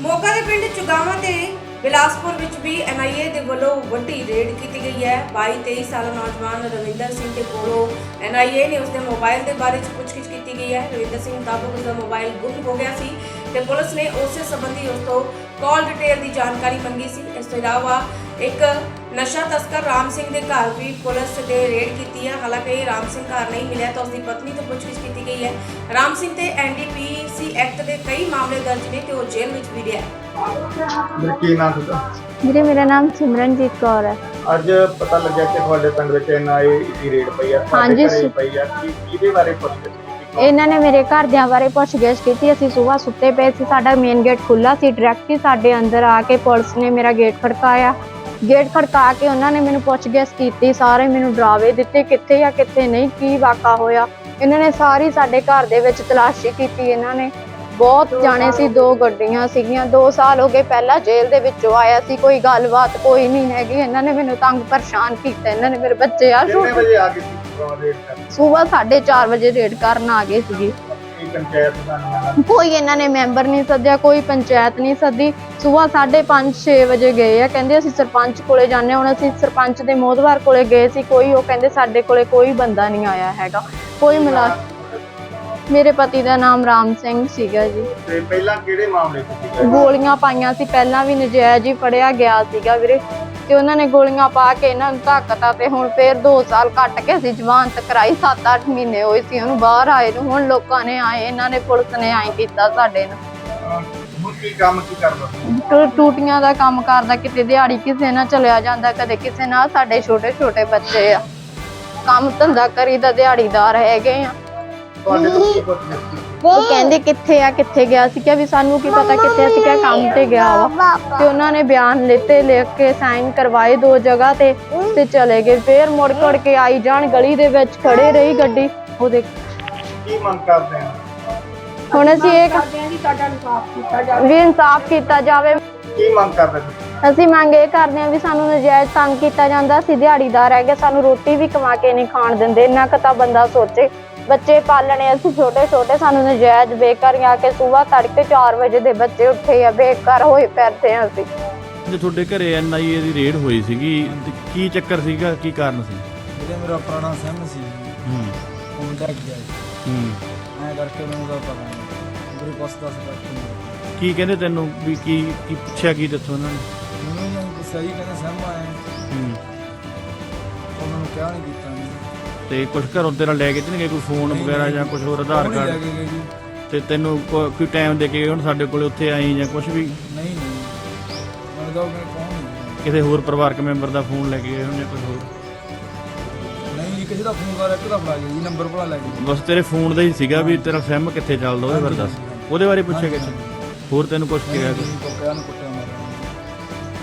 ਮੋਗਾ ਦੇ ਪਿੰਡ ਚੁਗਾਵਾ ਤੇ ਬਿਲਾਸਪੁਰ ਵਿੱਚ ਵੀ ਐਨਆਈਏ ਦੇ ਵੱਲੋਂ ਵੱਡੀ ਰੇਡ ਕੀਤੀ ਗਈ ਹੈ। 22-23 ਸਾਲਾ ਨੌਜਵਾਨ ਰਵਿੰਦਰ ਸਿੰਘ ਦੇ ਕੋਲੋਂ ਐਨਆਈਏ ਨੇ ਉਸਦੇ ਮੋਬਾਈਲ ਦੇ ਬਾਰੇ ਚ ਪੁੱਛਗਿੱਛ ਕੀਤੀ ਗਈ ਹੈ। ਰਵਿੰਦਰ ਸਿੰਘ ਮੁਤਾਬਕ ਉਸਦਾ ਮੋਬਾਈਲ ਗੁੰਮ ਹੋ ਗਿਆ ਸੀ ਤੇ ਪੁਲਿਸ ਨੇ ਉਸੇ ਸੰਬੰਧੀ ਉਸ ਤੋਂ ਕਾਲ ਡਿਟੇਲ ਦੀ ਜਾਣਕਾਰੀ ਮੰਗੀ ਸੀ। ਇਸ ਤੋਂ ਇਲਾਵਾ ਇੱਕ ਨਸ਼ਾ ਤਸਕਰ ਰਾਮ ਸਿੰਘ ਦੇ ਘਰ ਵੀ ਪੁਲਿਸ ਨੇ ਰੇਡ ਕੀਤੀ ਹੈ ਹਾਲਾਂਕਿ ਰਾਮ ਸਿੰਘ ਘਰ ਨਹੀਂ ਮਿਲਿਆ ਤਾਂ ਉਸਦੀ ਪਤਨੀ ਤੋਂ ਪੁੱਛਗਿੱਛ ਕੀਤੀ ਗਈ ਹੈ। ਰਾਮ ਸਿੰਘ ਤੇ ਐਨਡੀਪੀਸੀ ਐਕਟ ਦੇ ਕਈ ਮਾਮਲੇ ਦਰਜ ਨੇ ਤੇ ਉਹ ਜੇਲ੍ਹ ਵਿੱਚ ਵੀ ਰਿਹਾ। ਹੈ ਕੀ ਨਾਮ ਤੁਹਾਡਾ? ਵੀਰੇ ਮੇਰਾ ਨਾਮ ਸਿਮਰਨਜੀਤ ਕੌਰ ਹੈ। ਅੱਜ ਪਤਾ ਲੱਗਿਆ ਕਿ ਤੁਹਾਡੇ ਪਿੰਡ ਵਿੱਚ ਐਨਆਈਏ ਦੀ ਰੇਡ ਪਈ ਆ ਹਾਂਜੀ, ਪਈ ਆ। ਕੀ ਕਿਹਦੇ ਬਾਰੇ ਪੁੱਛਗਿੱਛ ਇਹਨਾਂ ਨੇ ਮੇਰੇ ਘਰਦਿਆਂ ਬਾਰੇ ਪੁੱਛਗਿੱਛ ਕੀਤੀ ਅਸੀਂ ਸਵੇਰ ਸੁੱਤੇ ਪਏ ਸੀ ਸਾਡਾ ਮੇਨ ਗੇਟ ਖੁੱਲਾ ਸੀ ਡਾਇਰੈਕਟ ਹੀ ਸਾਡੇ ਅੰਦਰ ਆ ਕੇ ਪੁਲਿਸ ਨੇ ਮੇਰਾ ਗੇਟ ਖੜਕਾਇਆ। ਗੇਟ ਖੜਕਾ ਕੇ ਉਹਨਾਂ ਨੇ ਮੈਨੂੰ ਪੁੱਛਗਿੱਛ ਕੀਤੀ ਸਾਰੇ ਮੈਨੂੰ ਡਰਾਵੇ ਦਿੱਤੇ ਕਿੱਥੇ ਆ ਕਿੱਥੇ ਨਹੀਂ ਕੀ ਵਾਕਾ ਹੋਇਆ। ਇਹਨਾਂ ਨੇ ਸਾਰੀ ਸਾਡੇ ਘਰ ਦੇ ਵਿੱਚ ਤਲਾਸ਼ੀ ਕੀਤੀ ਇਹਨਾਂ ਨੇ। ਬਹੁਤ ਜਾਣੇ ਸੀ ਦੋ ਗੱਡੀਆਂ ਸੀਗੀਆਂ 2 ਸਾਲ ਹੋ ਗਏ ਪਹਿਲਾਂ ਜੇਲ੍ਹ ਦੇ ਵਿੱਚੋਂ ਆਇਆ ਸੀ ਕੋਈ ਗੱਲਬਾਤ ਕੋਈ ਨਹੀਂ ਹੈਗੀ। ਇਹਨਾਂ ਨੇ ਮੈਨੂੰ ਤੰਗ ਪਰੇਸ਼ਾਨ ਕੀਤਾ ਇਹਨਾਂ ਨੇ ਮੇਰੇ ਬੱਚੇ ਆ ਕਿੰਨੇ ਵਜੇ ਆ ਸਵੇਰ 4:30 ਵਜੇ ਰੇਡ ਕਰਨ ਆ ਗਏ ਸੀਗੇ। ਕੋਈ ਇਹਨਾਂ ਨੇ ਮੈਂਬਰ ਨਹੀਂ ਸੱਦਿਆ ਕੋਈ ਪੰਚਾਇਤ ਨਹੀਂ ਸੱਦੀ। ਸਵੇਰ 5:30 6 ਵਜੇ ਗਏ ਆ। ਕਹਿੰਦੇ ਅਸੀਂ ਸਰਪੰਚ ਕੋਲੇ ਜਾਂਦੇ। ਹੁਣ ਅਸੀਂ ਸਰਪੰਚ ਦੇ ਮੋਹਦਵਾਰ ਕੋਲੇ ਗਏ ਸੀ। ਕੋਈ ਉਹ ਕਹਿੰਦੇ ਸਾਡੇ ਕੋਲੇ ਕੋਈ ਬੰਦਾ ਨਹੀਂ ਆਇਆ ਹੈਗਾ। ਕੋਈ ਮਿਲਾ ਮੇਰੇ ਪਤੀ ਦਾ ਨਾਮ ਰਾਮ ਸਿੰਘ ਸੀਗਾ ਜੀ। ਤੇ ਪਹਿਲਾਂ ਕਿਹੜੇ ਮਾਮਲੇ 'ਚ ਸੀਗਾ? ਗੋਲੀਆਂ ਪਾਈਆਂ ਸੀ ਪਹਿਲਾਂ ਵੀ ਨਜਾਇਜ਼ ਹੀ ਫੜਿਆ ਗਿਆ ਸੀਗਾ ਵੀਰੇ। ਤੇ ਉਹਨਾਂ ਨੇ ਗੋਲੀਆਂ ਪਾ ਕੇ ਇਹਨਾਂ ਨੂੰ ਧੱਕਤਾ ਤੇ ਹੁਣ ਫੇਰ 2 ਸਾਲ ਕੱਟ ਕੇ ਅਸੀਂ ਜਵਾਨਤ ਕਰਾਈ 7-8 ਮਹੀਨੇ ਹੋਏ ਸੀ ਉਹਨੂੰ ਬਾਹਰ ਆਏ ਨੂੰ ਹੁਣ ਲੋਕਾਂ ਨੇ ਆਏ ਇਹਨਾਂ ਨੇ ਪੁਲਿਸ ਨੇ ਆਏ ਕੀਤਾ ਸਾਡੇ ਨਾਲ ਅਹ ਹੁਣ ਕੀ ਕੰਮ ਕੀ ਕਰਦਾ ਟੂ- ਟੂਟੀਆਂ ਦਾ ਕੰਮ ਕਰਦਾ ਕਿਤੇ ਦਿਹਾੜੀ ਕਿਸੇ ਨਾਲ ਚਲਿਆ ਜਾਂਦਾ ਕਦੇ ਕਿਸੇ ਨਾਲ ਸਾਡੇ ਛੋਟੇ ਛੋਟੇ ਬੱਚੇ ਆ। ਕੰਮ ਧੰਦਾ ਕਰੀਦਾ ਦਿਹਾੜੀਦਾਰ ਹੈਗੇ ਆ। ਤੁਹਾਡੇ ਤੋਂ ਕੀ ਕੀਤੀ ਉਹ ਕਹਿੰਦੇ ਕਿੱਥੇ ਆ ਕਿੱਥੇ ਗਿਆ? ਸੀ ਕਿ ਵੀ ਸਾਨੂੰ ਕੀ ਪਤਾ ਕਿੱਥੇ ਅਸੀਂ ਕਿਹਾ ਕੰਮ ਤੇ ਗਿਆ ਵਾ। ਤੇ ਉਹਨਾਂ ਨੇ ਬਿਆਨ ਲਿੱਤੇ ਲਿਖ ਕੇ ਸਾਈਨ ਕਰਵਾਏ ਦੋ ਜਗ੍ਹਾ ਤੇ ਤੇ ਚਲੇ ਗਏ। ਫੇਰ ਮੁੜ ਮੁੜ ਕੇ ਆਈ ਜਾਣ ਗਲੀ ਦੇ ਵਿੱਚ ਖੜੇ ਰਹੀ ਗੱਡੀ। ਉਹ ਦੇਖ। ਕੀ ਮੰਗ ਕਰਦੇ ਆ? ਹੁਣ ਅਸੀਂ ਇਹ ਵੀ ਇਨਸਾਫ ਕੀਤਾ ਜਾਵੇ। ਕੀ ਮੰਗ ਕਰਦੇ ਤੁਸੀਂ? ਅਸੀਂ ਮੰਗ ਇਹ ਕਰਦੇ ਹਾਂ ਵੀ ਸਾਨੂੰ ਨਜਾਇਜ਼ ਤੰਗ ਕੀਤਾ ਜਾਂਦਾ। ਅਸੀਂ ਦਿਹਾੜੀਦਾਰ ਹੈਗੇ ਸਾਨੂੰ ਰੋਟੀ ਵੀ ਕਮਾ ਕੇ ਨਹੀਂ ਖਾਣ ਦਿੰਦੇ। ਇੰਨਾ ਕੁ ਤਾਂ ਬੰਦਾ ਸੋਚੇ। ਬੱਚੇ ਪਾਲਣੇ ਅਸੀਂ ਛੋਟੇ ਛੋਟੇ ਸਾਨੂੰ ਨਜਾਇਜ਼ ਬੇਕਾਰ ਆ ਕੇ ਸਵੇਰ ਤੜਕੇ 4 ਵਜੇ ਦੇ ਬੱਚੇ ਉੱਠੇ ਆ ਬੇਕਾਰ ਹੋਏ ਫਿਰਦੇ ਆ ਅਸੀਂ। ਜੇ ਤੁਹਾਡੇ ਘਰੇ ਐਨਆਈਏ ਦੀ ਰੇਡ ਹੋਈ ਸੀਗੀ ਤੇ ਕੀ ਚੱਕਰ ਸੀਗਾ ਕੀ ਕਾਰਨ ਸੀ? ਵੀਰੇ ਮੇਰਾ ਪੁਰਾਣਾ ਸਿਮ ਸੀ। ਹੂੰ। ਹੁਣ ਡੱਕ ਗਿਆ ਹੂੰ। ਐਂ ਕਰਕੇ ਮੈਨੂੰ ਉਹਦਾ ਪਤਾ ਨਹੀਂ ਮੇਰੇ ਪਾਸ ਦੱਸ ਕਰਕੇ ਕੀ ਕਹਿੰਦੇ ਤੈਨੂੰ ਵੀ ਕੀ ਕੀ ਪੁੱਛਿਆ ਕੀ ਦੱਸੋ ਉਹਨਾਂ ਨੇ? ਮੈਨੂੰ ਨਹੀਂ ਗੁੱਸਾ ਹੀ ਕਹਿੰਦੇ ਸਿਮ ਆਇਆ। ਹੂੰ। ਉਹਨਾਂ ਨੂੰ ਕਿਹਾ ਨਹੀਂ ਕੀਤਾ ਨਹੀਂ ਤੇ ਕੁਝ ਘਰੋਂ ਤੇਰਾ ਲੈ ਕੇ ਗਏ ਕੋਈ ਫੋਨ ਵਗੈਰਾ ਜਾਂ ਕੁਝ ਹੋਰ ਆਧਾਰ ਨਹੀਂ ਕਾਰਡ ਜੀ। ਤੇ ਤੈਨੂੰ ਕੋ- ਕੋਈ ਟਾਈਮ ਦੇ ਕੇ ਹੁਣ ਸਾਡੇ ਕੋਲੇ ਉੱਥੇ ਆਈ ਜਾਂ ਕੁਝ ਵੀ? ਨਹੀਂ ਨਹੀਂ। ਮੈਨੂੰ ਤਾਂ ਉਹ ਕਹਿੰਦੇ ਕੌਣ ਨਹੀਂ ਕਿਸੇ ਹੋਰ ਪਰਿਵਾਰਕ ਮੈਂਬਰ ਦਾ ਫੋਨ ਲੈ ਕੇ ਗਏ ਹੋਣ ਜਾਂ ਕੁਝ ਹੋਰ? ਨਹੀਂ ਜੀ ਕਿਸੇ ਦਾ ਫੋਨ ਕਰ ਇੱਕ ਦਾ ਫੜਾ ਗਿਆ ਜੀ ਨੰਬਰ ਭਲਾ ਲੈ ਕੇ ਬਸ ਤੇਰੇ ਫੋਨ ਦਾ ਹੀ ਸੀਗਾ ਵੀ ਤੇਰਾ ਸਿਮ ਕਿੱਥੇ ਚੱਲਦਾ ਉਹਦੇ ਬਾਰੇ ਦੱਸ। ਉਹਦੇ ਬਾਰੇ ਪੁੱਛਿਆ ਗਿਆ ਸੀ? ਹੋਰ ਤੈਨੂੰ ਕੁਝ ਕਿਹਾ ਕੁੱਟਿਆ